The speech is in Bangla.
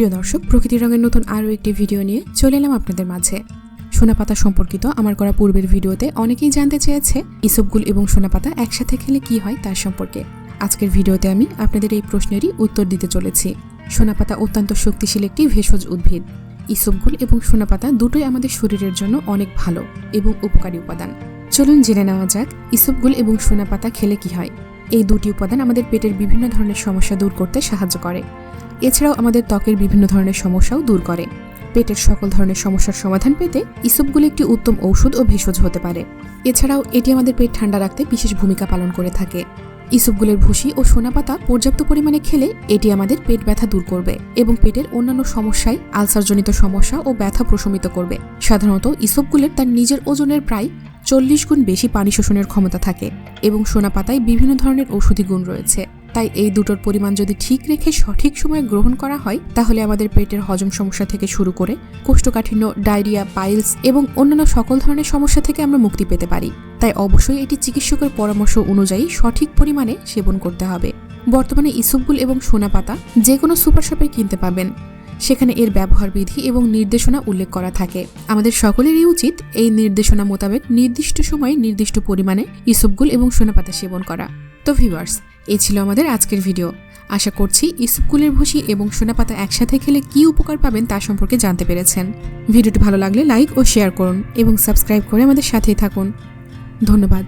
প্রিয় দর্শক, প্রকৃতির রঙের নতুন আরও একটি ভিডিও নিয়ে চলে এলাম আপনাদের মাঝে। সোনাপাতা সম্পর্কিত আমার করা পূর্বের ভিডিওতে অনেকেই জানতে চেয়েছে ইসবগুল এবং সোনাপাতা একসাথে খেলে কি হয় তার সম্পর্কে। আজকের ভিডিওতে আমি আপনাদের এই প্রশ্নেরই উত্তর দিতে চলেছি। সোনাপাতা অত্যন্ত শক্তিশালী একটি ভেষজ উদ্ভিদ। ইসবগুল এবং সোনাপাতা দুটোই আমাদের শরীরের জন্য অনেক ভালো এবং উপকারী উপাদান। চলুন জেনে নেওয়া যাক, ইসবগুল এবং সোনাপাতা খেলে কি হয়। এই দুটি উপাদান আমাদের পেটের বিভিন্ন ধরনের সমস্যা দূর করতে সাহায্য করে। এছাড়াও আমাদের ত্বকের বিভিন্ন ধরনের সমস্যাও দূর করে। পেটের সকল ধরনের সমস্যার সমাধান পেতে ইসবগুলো একটি উত্তম ঔষধ ও ভেষজ হতে পারে। এছাড়াও এটি আমাদের পেট ঠান্ডা রাখতে বিশেষ ভূমিকা পালন করে থাকে। ইসবগুলের ভুসি ও সোনাপাতা পর্যাপ্ত পরিমাণে খেলে এটি আমাদের পেট ব্যথা দূর করবে এবং পেটের অন্যান্য সমস্যায় আলসারজনিত সমস্যা ও ব্যথা প্রশমিত করবে। সাধারণত ইসবগুলের তার নিজের ওজনের প্রায় চল্লিশ গুণ বেশি পানি শোষণের ক্ষমতা থাকে এবং সোনাপাতায় বিভিন্ন ধরনের ঔষধি গুণ রয়েছে। তাই এই দুটোর পরিমাণ যদি ঠিক রেখে সঠিক সময়ে গ্রহণ করা হয়, তাহলে আমাদের পেটের হজম সমস্যা থেকে শুরু করে কোষ্ঠকাঠিন্য, ডায়রিয়া, পাইলস এবং অন্যান্য সকল ধরনের সমস্যা থেকে আমরা মুক্তি পেতে পারি। তাই অবশ্যই এটি চিকিৎসকের পরামর্শ অনুযায়ী সঠিক পরিমাণে সেবন করতে হবে। বর্তমানে ইসবগুল এবং সোনাপাতা যে কোনো সুপার শপে কিনতে পাবেন। সেখানে এর ব্যবহার বিধি এবং নির্দেশনা উল্লেখ করা থাকে। আমাদের সকলেরই উচিত এই নির্দেশনা মোতাবেক নির্দিষ্ট সময়ে নির্দিষ্ট পরিমাণে ইসবগুল এবং সোনাপাতা সেবন করা। তো ভিভার্স এই ছিল আমাদের আজকের ভিডিও আশা করছি ইসবগুলের ভুসি এবং সোনাপাতা একসাথে খেলে কি উপকার পাবেন তা সম্পর্কে জানতে পেরেছেন। ভিডিওটি ভালো লাগলে লাইক ও শেয়ার করুন এবং সাবস্ক্রাইব করে আমাদের সাথেই থাকুন। ধন্যবাদ।